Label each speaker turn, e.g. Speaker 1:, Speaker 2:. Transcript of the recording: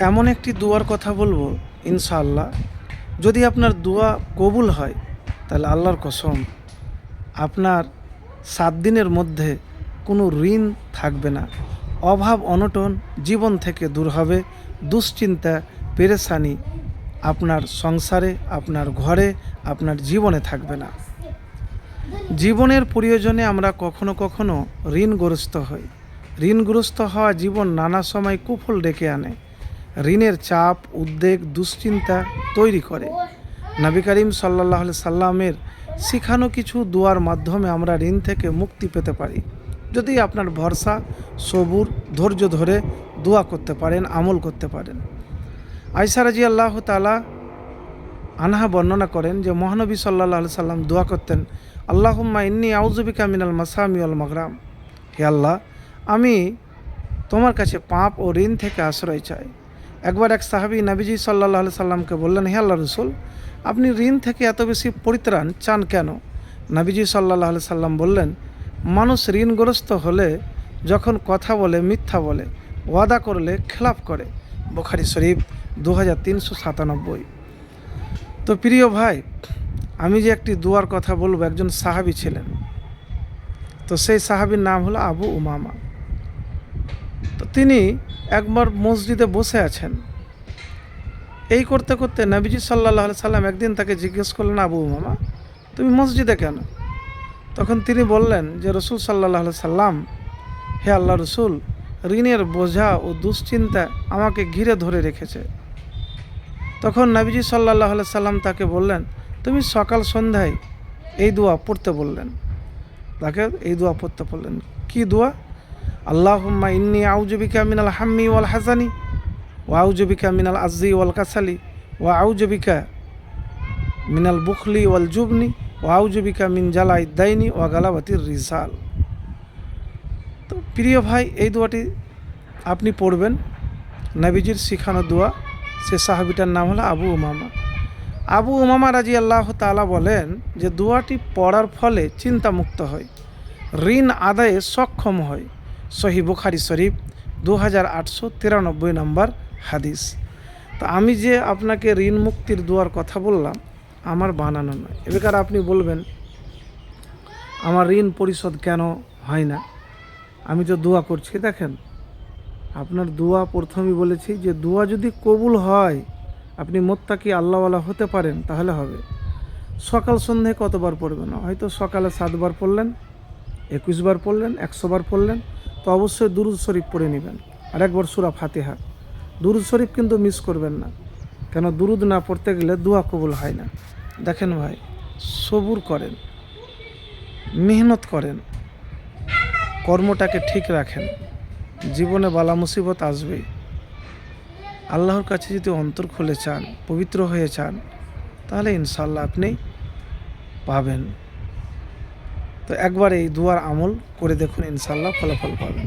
Speaker 1: এমন একটি দুয়ার কথা বলব, ইনশাআল্লাহ। যদি আপনার দোয়া কবুল হয়, তাহলে আল্লাহর কসম, আপনার সাত দিনের মধ্যে কোনো ঋণ থাকবে না। অভাব অনটন জীবন থেকে দূর হবে, দুশ্চিন্তা, পেরেশানি আপনার সংসারে, আপনার ঘরে, আপনার জীবনে থাকবে না। জীবনের প্রয়োজনে আমরা কখনো কখনো ঋণগ্রস্ত হই। ঋণগ্রস্ত হওয়া জীবন নানা সময় কুফল ডেকে আনে। ঋণের চাপ, উদ্বেগ, দুশ্চিন্তা তৈরি করে। নবী করিম সাল্লাহ সাল্লামের শিখানো কিছু দুয়ার মাধ্যমে আমরা ঋণ থেকে মুক্তি পেতে পারি। যদি আপনার ভরসা, সবুর, ধৈর্য ধরে দোয়া করতে পারেন, আমল করতে পারেন। আয়সা রাজি আল্লাহ তালা আনহা বর্ণনা করেন যে, মহানবী সাল্লাহ সাল্লাম দোয়া করতেন, আল্লাহুম্মা ইন্নি আউজুবিকা মিনাল মাসামি আল মাগরাম। হে আল্লাহ, আমি তোমার কাছে পাপ ও ঋণ থেকে আশ্রয় চাই। একবার এক সাহাবি নাবিজি সাল্লাহ সাল্লামকে বললেন, হে আল্লাহ রসুল, আপনি ঋণ থেকে এত বেশি পরিত্রাণ চান কেন? নাবিজি সাল্লাহ সাল্লাম বললেন, মানুষ ঋণগ্রস্ত হলে যখন কথা বলে, মিথ্যা বলে, ওয়াদা করলে খেলাপ করে। বোখারি শরীফ দু হাজার তিনশো সাতানব্বই। তো প্রিয় ভাই, আমি যে একটি দুয়ার কথা বলব, একজন সাহাবি ছিলেন। তো সেই সাহাবির নাম হলো আবু উমামা। তো তিনি একবার মসজিদে বসে আছেন। এই করতে করতে নবীজি সাল্লাহ সাল্লাম একদিন তাকে জিজ্ঞেস করলেন, আবু মামা তুমি মসজিদে কেন? তখন তিনি বললেন যে, রসুল সাল্লাহ সাল্লাম, হে আল্লাহ রসুল, ঋণের বোঝা ও দুশ্চিন্তা আমাকে ঘিরে ধরে রেখেছে। তখন নবীজি সাল্লাহ সাল্লাম তাকে বললেন, তুমি সকাল সন্ধ্যায় এই দোয়া পড়তে বললেন। তাকে এই দোয়া পড়তে বললেন। কি দোয়া? আল্লাহুম্মা ইন্নি আউজবিকা মিনাল হাম্মি ওয়াল হাসানি ওয়া আউজবিকা মিনাল আজি ওয়াল কাসালি ওয়া আউজবিকা মিনাল বুখলি ওয়াল জুবনি ওয়া আউজবিকা মিন জালাই দাইনি ওয়া গালাবাতির রিসাল। তো প্রিয় ভাই, এই দোয়াটি আপনি পড়বেন। নবীজির শিখানো দোয়া, সে সাহাবিটার নাম হলো আবু উমামা। আবু উমামা রাজি আল্লাহ তালা বলেন যে দোয়াটি পড়ার ফলে চিন্তামুক্ত হয়, ঋণ আদায়ে সক্ষম হয়। সহি বুখারি শরীফ দু হাজার আটশো তিরানব্বই নম্বর হাদিস। তো আমি যে আপনাকে ঋণ মুক্তির দোয়ার কথা বললাম, আমার বানানো নয়। এবার আপনি বলবেন, আমার ঋণ পরিশোধ কেন হয় না? আমি তো দোয়া করছি, দেখেন। আপনার দোয়া প্রথমেই বলেছি যে, দোয়া যদি কবুল হয়, আপনি মোত্তাকি আল্লাহওয়ালা হতে পারেন, তাহলে হবে। সকাল সন্ধ্যায় কতবার পড়বেন? হয়তো সকালে সাতবার পড়লেন একুশ বার পড়লেন একশো বার পড়লেন তো অবশ্যই দুরুদ শরীফ পড়ে নেবেন। আর একবার সুরা ফাতেহা। দুরুদ শরীফ কিন্তু মিস করবেন না। কেন দুরুদ না পড়তে গেলে দোয়া কবুল হয় না। দেখেন ভাই, সবুর করেন, মেহনত করেন, কর্মটাকে ঠিক রাখেন। জীবনে বালা মুসিবত আসবেই। আল্লাহর কাছে যদি অন্তর খুলে চান, পবিত্র হয়ে চান, তাহলে ইনশাল্লাহ আপনি পাবেন। তো একবার এই দুয়ার আমল করে দেখুন ইনশাল্লাহ ফলাফল পাবেন।